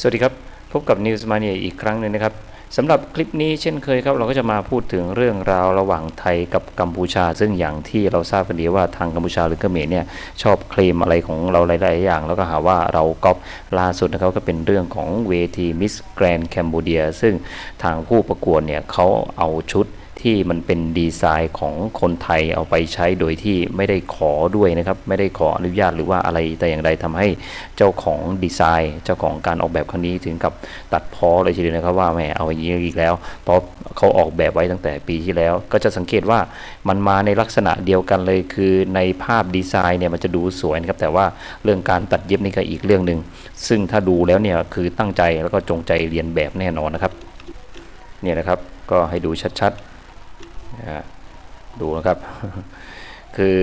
สวัสดีครับ พบกับ News Mania อีกครั้งหนึ่งนะครับสำหรับคลิปนี้เช่นเคยครับ เราก็จะมาพูดถึงเรื่องราวระหว่างไทยกับกัมพูชา ซึ่งอย่างที่เราทราบกันดีว่าทางกัมพูชาหรือเขมรเนี่ยชอบเคลมอะไรของเราหลาย ๆ อย่าง แล้วก็หาว่าเราก๊อปล่าสุดนะครับก็เป็นเรื่องของเวที Miss Grand Cambodia ซึ่งทางผู้ประกวดเนี่ยเขาเอาชุด ที่มันเป็นดีไซน์ของคนไทยเอาไปใช้โดยที่ไม่ได้ขอด้วยนะครับ ไม่ได้ขออนุญาตหรือว่าอะไรแต่อย่างใดทำให้เจ้าของดีไซน์ เจ้าของการออกแบบครั้งนี้ถึงกับตัดพ้อเลยทีเดียวนะครับว่าแหมเอาอย่างนี้อีกแล้ว เพราะเขาออกแบบไว้ตั้งแต่ปีที่แล้ว ก็จะสังเกตว่ามันมาในลักษณะเดียวกันเลย คือในภาพดีไซน์เนี่ยมันจะดูสวยนะครับแต่ว่าเรื่องการตัดเย็บนี่ก็อีกเรื่องหนึ่งซึ่งถ้าดูแล้วเนี่ยคือตั้งใจแล้วก็จงใจเรียนแบบแน่นอนนะครับเนี่ยนะครับก็ให้ดูชัดๆ ดูนะครับ คือ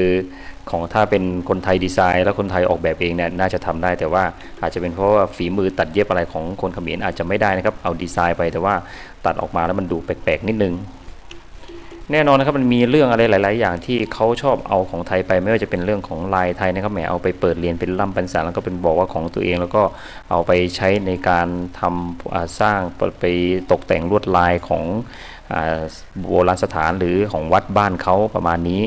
ของถ้าเป็นคนไทยดีไซน์ แล้วคนไทยออกแบบเองเนี่ยน่าจะทำได้ แต่ว่าอาจจะเป็นเพราะว่าฝีมือตัดเย็บอะไรของคนเขมรอาจจะไม่ได้นะครับ เอาดีไซน์ไปแต่ว่าตัดออกมาแล้วมันดูแปลกๆนิดนึง แน่นอนนะครับมันมีเรื่องอะไรหลาย ๆ อย่างที่เขาชอบเอาของไทยไปไม่ว่าจะเป็นเรื่องของลายไทยนะครับแหมเอาไปเปิดเรียนเป็นล่ำปันสารแล้วก็เป็นบอกว่าของตัวเอง แล้วก็เอาไปใช้ในการทำอ่าสร้างไปตกแต่งลวดลายของ โบราณสถานหรือของวัดบ้านเขาประมาณนี้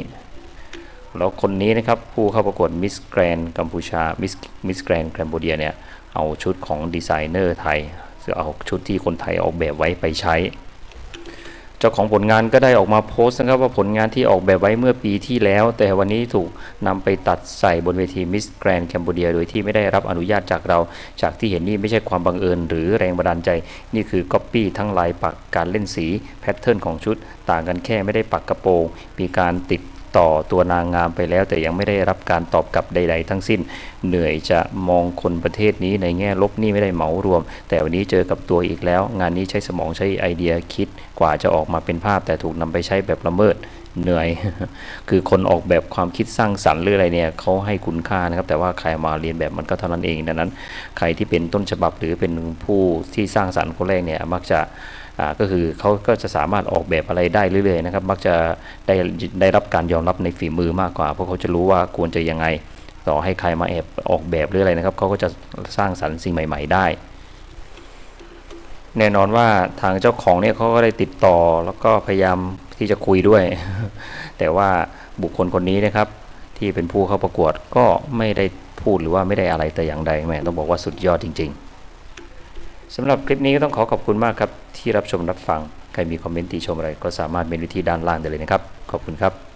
แล้วคนนี้นะครับผู้เข้าประกวดมิสแกรนกัมพูชามิสมิสแกรนแคนเบเดียเนี่ยเอาชุดของดีไซเนอร์ไทยเอาชุดที่คนไทยออกแบบไว้ไปใช้ เจ้าของผลงานก็ได้ออกมาโพสต์นะครับว่าผลงานที่ออกแบบไว้เมื่อปีที่แล้ว แต่วันนี้ถูกนำไปตัดใส่บนเวทีมิสแกรนด์แคนเบเดียโดยที่ไม่ได้รับอนุญาตจากเรา จากที่เห็นนี่ไม่ใช่ความบังเอิญหรือแรงบันดาลใจ นี่คือก๊อปปี้ทั้งลายปักการเล่นสีแพทเทิร์นของชุด ต่างกันแค่ไม่ได้ปักกระโปรงมีการติด ต่อตัวนางงามไปแล้ว แต่ยังไม่ได้รับการตอบกลับใด ๆ ทั้งสิ้น เหนื่อยจะมองคนประเทศนี้ในแง่ลบนี่ไม่ได้เหมารวม แต่วันนี้เจอกับตัวอีกแล้ว งานนี้ใช้สมองใช้ไอเดียคิดกว่าจะออกมาเป็นภาพ แต่ถูกนำไปใช้แบบละเมิด เหนื่อย คือคนออกแบบความคิดสร้างสรรค์หรืออะไรเนี่ยเขาให้คุณค่านะครับ แต่ว่าใครมาเรียนแบบมันก็เท่านั้นเองดังนั้น ใครที่เป็นต้นฉบับหรือเป็นผู้ที่สร้างสรรค์คนแรกเนี่ยมักจะก็คือเขาก็จะสามารถออกแบบอะไรได้เรื่อยๆนะครับ มักจะได้ได้รับการยอมรับในฝีมือมากกว่า เพราะเขาจะรู้ว่าควรจะยังไง ต่อให้ใครมาแอบออกแบบหรืออะไรนะครับเขาก็จะสร้างสรรค์สิ่งใหม่ ๆ ได้ แน่นอนว่าทางเจ้าของเนี่ยเขาก็ได้ติดต่อแล้วก็พยายาม ที่จะคุยด้วย แต่ว่าบุคคลคนนี้นะครับ ที่เป็นผู้เข้าประกวดก็ไม่ได้พูดหรือว่าไม่ได้อะไรแต่อย่างใดแม่ต้องบอกว่าสุดยอดจริง ๆสำหรับคลิปนี้ก็ต้องขอขอบคุณมากครับที่รับชมรับฟัง ใครมีคอมเมนต์ติชมอะไรก็สามารถเมนไว้ที่ด้านล่างได้เลยนะครับ ขอบคุณครับ